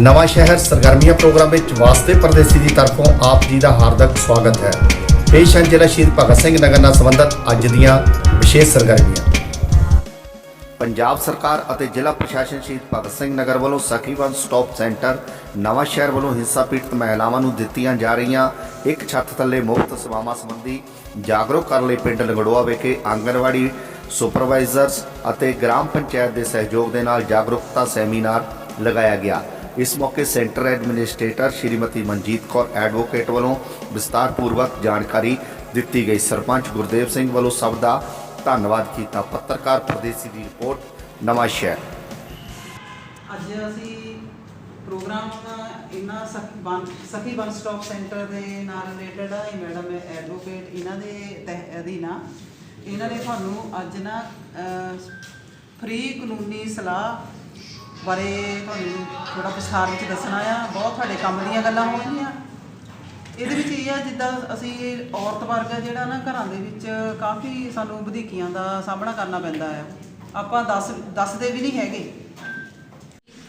ਨਵਾਂ ਸ਼ਹਿਰ ਸਰਗਰਮੀਆਂ ਪ੍ਰੋਗਰਾਮ ਵਿੱਚ ਵਾਸਤੇ ਪਰਦੇਸੀ ਦੀ ਤਰਫੋਂ ਆਪ ਜੀ ਦਾ ਹਾਰਦਿਕ ਸਵਾਗਤ ਹੈ। ਪੇਸ਼ ਹਨ ਜ਼ਿਲ੍ਹਾ ਸ਼ਹੀਦ ਭਗਤ ਸਿੰਘ ਨਗਰ ਨਾਲ ਸੰਬੰਧਿਤ ਅੱਜ ਦੀਆਂ ਵਿਸ਼ੇਸ਼ ਸਰਗਰਮੀਆਂ। ਪੰਜਾਬ ਸਰਕਾਰ ਅਤੇ ਜ਼ਿਲ੍ਹਾ ਪ੍ਰਸ਼ਾਸਨ ਸ਼ਹੀਦ ਭਗਤ ਸਿੰਘ ਨਗਰ ਵੱਲੋਂ ਸਖੀ ਵਨ ਸਟਾਪ ਸੈਂਟਰ, ਨਵਾਂ ਸ਼ਹਿਰ ਵੱਲੋਂ ਹਿੰਸਾ ਪੀੜਤ ਮਹਿਲਾਵਾਂ ਨੂੰ ਦਿੱਤੀਆਂ ਜਾ ਰਹੀਆਂ ਇੱਕ ਛੱਤ ਥੱਲੇ ਮੁਫਤ ਸੇਵਾਵਾਂ ਸੰਬੰਧੀ ਜਾਗਰੂਕ ਕਰਨ ਲਈ ਪਿੰਡ ਲੰਗੜੋਆ ਵਿਖੇ ਆਂਗਣਵਾੜੀ ਸੁਪਰਵਾਈਜ਼ਰਸ ਅਤੇ ਗ੍ਰਾਮ ਪੰਚਾਇਤ ਦੇ ਸਹਿਯੋਗ ਦੇ ਨਾਲ ਜਾਗਰੂਕਤਾ ਸੈਮੀਨਾਰ ਲਗਾਇਆ ਗਿਆ। ਇਸ ਮੌਕੇ centre administrator Shrimati Manjit Kaur advocate ਵੱਲੋਂ ਵਿਸਤਾਰਪੂਰਵਕ ਜਾਣਕਾਰੀ ਦਿੱਤੀ ਗਈ। ਸਰਪੰਚ ਗੁਰਦੇਵ ਸਿੰਘ ਵੱਲੋਂ ਸਭ ਦਾ ਧੰਨਵਾਦ ਕੀਤਾ। ਪੱਤਰਕਾਰ ਪ੍ਰਦੇਸੀ ਦੀ ਰਿਪੋਰਟ, ਨਵਾਂ ਸ਼ਹਿਰ। ਅੱਜ ਅਸੀਂ ਪ੍ਰੋਗਰਾਮ ਇਹਨਾਂ ਸਖੀ ਵਨ ਸਖੀ ਵਨ ਸਟਾਪ ਸੈਂਟਰ ਦੇ ਨਾਲ ਰਿਲੇਟਡ ਆ, ਇਹ ਮੈਡਮ ਐਡਵੋਕੇਟ, ਇਹਨਾਂ ਦੇ ਤਹਿ, ਅਧੀਨ ਆ। ਇਹਨਾਂ ਨੇ ਤੁਹਾਨੂੰ ਅੱਜ ਨਾ ਫ੍ਰੀ ਕਾਨੂੰਨੀ ਸਲਾਹ ਬਾਰੇ ਤੁਹਾਨੂੰ ਥੋੜਾ ਵਿਸਥਾਰ ਵਿੱਚ ਦੱਸਣਾ ਆ। ਬਹੁਤ ਤੁਹਾਡੇ ਕੰਮ ਦੀਆਂ ਗੱਲਾਂ ਹੋਣਗੀਆਂ। ਇਹਦੇ ਵਿੱਚ ਇਹ ਆ, ਜਿੱਦਾਂ ਅਸੀਂ ਔਰਤ ਵਰਗ ਆ, ਜਿਹੜਾ ਨਾ ਘਰਾਂ ਦੇ ਵਿੱਚ ਕਾਫੀ ਸਾਨੂੰ ਵਧੀਕੀਆਂ ਦਾ ਸਾਹਮਣਾ ਕਰਨਾ ਪੈਂਦਾ ਆ। ਆਪਾਂ ਦੱਸ, ਦੱਸਦੇ ਵੀ ਨਹੀਂ ਹੈਗੇ।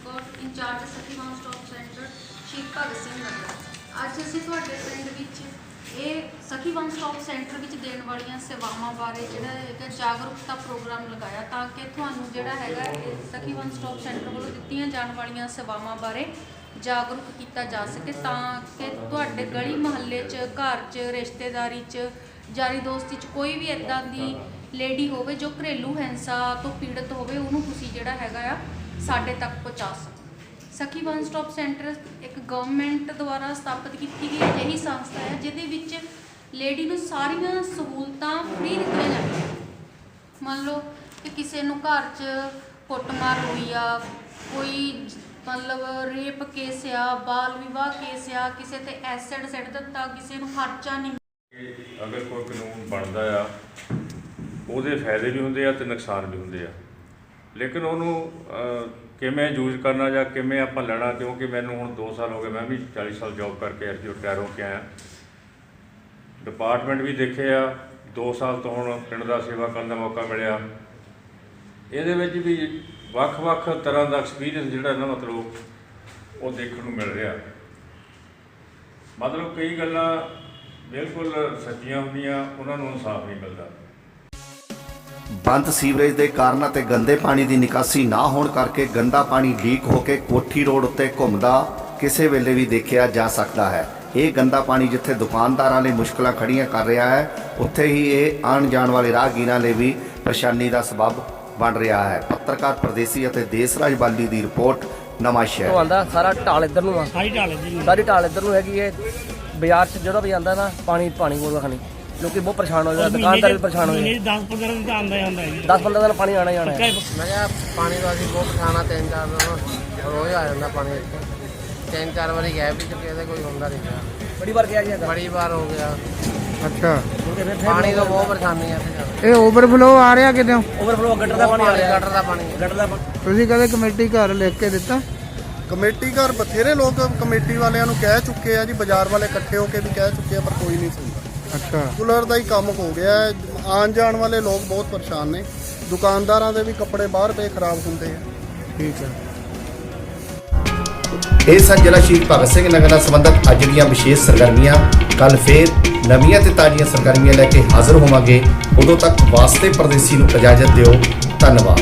ਕੋਟ ਸਖੀ ਵਨ ਸਟਾਪ ਸੈਂਟਰ ਸ਼ਹੀਦ ਭਗਤ ਸਿੰਘ ਨਗਰ। ਅੱਜ ਅਸੀਂ ਤੁਹਾਡੇ ਪਿੰਡ ਵਿੱਚ ਇਹ ਸਖੀ ਵਨ ਸਟਾਪ ਸੈਂਟਰ ਵਿੱਚ ਦੇਣ ਵਾਲੀਆਂ ਸੇਵਾਵਾਂ ਬਾਰੇ ਜਿਹੜਾ ਹੈਗਾ ਜਾਗਰੂਕਤਾ ਪ੍ਰੋਗਰਾਮ ਲਗਾਇਆ ਤਾਂ ਕਿ ਤੁਹਾਨੂੰ ਜਿਹੜਾ ਹੈਗਾ ਇਹ ਸਖੀ ਵਨ ਸਟਾਪ ਸੈਂਟਰ ਵੱਲੋਂ ਦਿੱਤੀਆਂ ਜਾਣ ਵਾਲੀਆਂ ਸੇਵਾਵਾਂ ਬਾਰੇ ਜਾਗਰੂਕ ਕੀਤਾ ਜਾ ਸਕੇ ਤਾਂ ਕਿ ਤੁਹਾਡੇ ਗਲੀ ਮੁਹੱਲੇ 'ਚ, ਘਰ 'ਚ, ਰਿਸ਼ਤੇਦਾਰੀ 'ਚ, ਯਾਰੀ ਦੋਸਤੀ 'ਚ ਕੋਈ ਵੀ ਇਦਾਂ ਦੀ ਲੇਡੀ ਹੋਵੇ ਜੋ ਘਰੇਲੂ ਹਿੰਸਾ ਤੋਂ ਪੀੜਤ ਹੋਵੇ, ਉਹਨੂੰ ਤੁਸੀਂ ਜਿਹੜਾ ਹੈਗਾ ਆ ਸਾਡੇ ਤੱਕ ਪਹੁੰਚਾ ਸਕੋ। ਸਖੀ ਵਨ ਸਟਾਪ ਸੈਂਟਰ ਇੱਕ ਗਵਰਨਮੈਂਟ ਦੁਆਰਾ ਸਥਾਪਿਤ ਕੀਤੀ ਗਈ ਅਜਿਹੀ ਸੰਸਥਾ ਹੈ, ਜਿਹਦੇ ਵਿੱਚ ਲੇਡੀ ਨੂੰ ਸਾਰੀਆਂ ਸਹੂਲਤਾਂ ਫ੍ਰੀ ਦਿੱਤੀਆਂ ਜਾਂਦੀਆਂ ਮੰਨ ਲਓ ਕਿ ਕਿਸੇ ਨੂੰ ਘਰ 'ਚ ਕੁੱਟਮਾਰ ਹੋਈ ਆ, ਕੋਈ ਮਤਲਬ ਰੇਪ ਕੇਸ ਆ, ਬਾਲ ਵਿਵਾਹ ਕੇਸ ਆ, ਕਿਸੇ ਤੇ ਐਸਿਡ ਸਿੱਟ ਦਿੱਤਾ, ਕਿਸੇ ਨੂੰ ਖਰਚਾ ਨਹੀਂ ਅਗਰ ਕੋਈ ਕਾਨੂੰਨ ਬਣਦਾ ਆ, ਉਹਦੇ ਫਾਇਦੇ ਵੀ ਹੁੰਦੇ ਆ ਤੇ ਨੁਕਸਾਨ ਵੀ ਹੁੰਦੇ ਆ। ਲੇਕਿਨ ਉਹਨੂੰ ਕਿਵੇਂ ਯੂਜ਼ ਕਰਨਾ ਜਾਂ ਕਿਵੇਂ ਆਪਾਂ ਲੈਣਾ, ਕਿਉਂਕਿ ਮੈਨੂੰ ਹੁਣ 2 ਸਾਲ ਹੋ ਗਏ, ਮੈਂ ਵੀ 40 ਸਾਲ ਜੌਬ ਕਰਕੇ ਐਸਡੀਓ ਰਿਟਾਇਰ ਹੋ ਕੇ ਆਇਆ। ਡਿਪਾਰਟਮੈਂਟ ਵੀ ਦੇਖੇ ਆ 2 ਸਾਲ ਤੋਂ ਹੁਣ ਪਿੰਡ ਦਾ ਸੇਵਾ ਕਰਨ ਦਾ ਮੌਕਾ ਮਿਲਿਆ। ਇਹਦੇ ਵਿੱਚ ਵੀ ਵੱਖ-ਵੱਖ ਤਰ੍ਹਾਂ ਦਾ ਐਕਸਪੀਰੀਅੰਸ ਜਿਹੜਾ ਨਾ ਮਤਲਬ ਉਹ ਦੇਖਣ ਨੂੰ ਮਿਲ ਰਿਹਾ। ਮਤਲਬ ਕਈ ਗੱਲਾਂ ਬਿਲਕੁਲ ਸੱਚੀਆਂ ਹੁੰਦੀਆਂ, ਉਹਨਾਂ ਨੂੰ ਇਨਸਾਫ ਨਹੀਂ ਮਿਲਦਾ। ਬੰਦ ਸੀਵਰੇਜ ਦੇ ਕਾਰਨ ਅਤੇ ਗੰਦੇ ਪਾਣੀ ਦੀ ਨਿਕਾਸੀ ਨਾ ਹੋਣ ਕਰਕੇ ਗੰਦਾ ਪਾਣੀ ਲੀਕ ਹੋ ਕੇ ਕੋਠੀ ਰੋਡ ਉੱਤੇ ਘੁੰਮਦਾ ਕਿਸੇ ਵੇਲੇ ਵੀ ਦੇਖਿਆ ਜਾ ਸਕਦਾ ਹੈ। ਇਹ ਗੰਦਾ ਪਾਣੀ ਜਿੱਥੇ ਦੁਕਾਨਦਾਰਾਂ ਲਈ ਮੁਸ਼ਕਲਾਂ ਖੜੀਆਂ ਕਰ ਰਿਹਾ ਹੈ ਉੱਥੇ ਹੀ ਇਹ ਆਉਣ ਜਾਣ ਵਾਲੇ ਰਾਹਗੀਰਾਂ ਲਈ ਵੀ ਪਰੇਸ਼ਾਨੀ ਦਾ ਸਬਬ ਬਣ ਰਿਹਾ ਹੈ। ਪੱਤਰਕਾਰ ਪ੍ਰਦੇਸੀ ਅਤੇ ਦੇਸਰਾਜ ਬਾਲੀ ਦੀ ਰਿਪੋਰਟ ਨਵਾਂ ਸ਼ਹਿਰ। ਆਂਦਾ ਸਾਰਾ ਢਾਲ ਇੱਧਰ ਨੂੰ ਆ। ਸਾਰੀ ਢਾਲ ਇੱਧਰ ਨੂੰ ਸਾਰੀ ਢਾਲ ਇੱਧਰ ਨੂੰ ਹੈਗੀ ਹੈ ਬਾਜ਼ਾਰ 'ਚ ਜਦੋਂ ਵੀ ਆਂਦਾ ਨਾ ਪਾਣੀ ਪਾਣੀ ਕੋਲ ਖਾਣੀ। ਲੋਕੀ ਬਹੁਤ ਪਰੇਸ਼ਾਨ ਹੋ ਜਾਂਦੇ ਦੁਕਾਨਦਾਰ ਵੀ ਪਰੇਸ਼ਾਨ ਹੋ ਜਾਂਦੇ 10 15 ਦਿਨ ਤਾਂ ਆਉਂਦਾ ਹੀ ਆਉਂਦਾ ਹੈ 10 15 ਦਿਨ ਪਾਣੀ ਆਣਾ ਹੀ ਆਣਾ ਹੈ। ਮੈਂ ਕਿਹਾ ਪਾਣੀ ਦਾ ਅਸੀਂ ਬਹੁਤ ਤਿੰਨ ਚਾਰ ਦਿਨ ਰੋਜ਼ ਆ ਜਾਂਦਾ ਪਾਣੀ ਇੱਥੇ। ਤਿੰਨ ਚਾਰ ਵਾਰੀ ਗਏ ਵੀ ਚੁੱਕੇ ਤੇ ਕੋਈ ਹੁੰਦਾ ਨਹੀਂ ਪਿਆ ਬੜੀ ਵਾਰ ਗਿਆ ਜੀ ਹੈਗਾ ਬੜੀ ਵਾਰ ਹੋ ਗਿਆ। ਅੱਛਾ। ਪਾਣੀ ਤੋਂ ਬਹੁਤ ਪਰੇਸ਼ਾਨੀ ਆ ਇਹ ਓਵਰਫਲੋ ਆ ਰਿਹਾ ਕਿਤੇ ਓਵਰਫਲੋ ਗੱਟਰ ਦਾ ਪਾਣੀ ਆ ਰਿਹਾ। ਗਟਰ ਦਾ ਪਾਣੀ ਗੱਟਰ ਦਾ ਪਾਣੀ। ਤੁਸੀਂ ਕਦੇ ਕਮੇਟੀ ਘਰ ਲਿਖ ਕੇ ਦਿੱਤਾ? ਕਮੇਟੀ ਘਰ ਬਥੇਰੇ ਲੋਕ ਕਮੇਟੀ ਵਾਲਿਆਂ ਨੂੰ ਕਹਿ ਚੁੱਕੇ ਆ ਜੀ ਬਾਜ਼ਾਰ ਵਾਲੇ ਇਕੱਠੇ ਹੋ ਕੇ ਵੀ ਕਹਿ ਚੁੱਕੇ ਆ ਪਰ ਕੋਈ ਨਹੀਂ ਸੁਣਦਾ। ਅੱਛਾ। ਕੂਲਰ ਦਾ ਹੀ ਕੰਮ ਹੋ ਗਿਆ ਹੈ। ਆਉਣ ਜਾਣ ਵਾਲੇ ਲੋਕ ਬਹੁਤ ਪਰੇਸ਼ਾਨ ਨੇ। ਦੁਕਾਨਦਾਰਾਂ ਦੇ ਵੀ ਕੱਪੜੇ ਬਾਹਰ ਪਏ ਖਰਾਬ ਹੁੰਦੇ ਆ। ਠੀਕ ਹੈ। ਇਹ ਸਨ ਜ਼ਿਲ੍ਹਾ ਸ਼ਹੀਦ ਭਗਤ ਸਿੰਘ ਨਗਰ ਨਾਲ ਸੰਬੰਧਿਤ ਅੱਜ ਦੀਆਂ ਵਿਸ਼ੇਸ਼ ਸਰਗਰਮੀਆਂ। ਕੱਲ ਫੇਰ ਨਵੀਆਂ ਤੇ ਤਾਜ਼ੀਆਂ ਸਰਗਰਮੀਆਂ ਲੈ ਕੇ ਹਾਜ਼ਰ ਹੋਵਾਂਗੇ। ਉਦੋਂ ਤੱਕ ਵਾਸਤੇ ਪਰਦੇਸੀ ਨੂੰ ਇਜਾਜ਼ਤ ਦਿਓ। ਧੰਨਵਾਦ।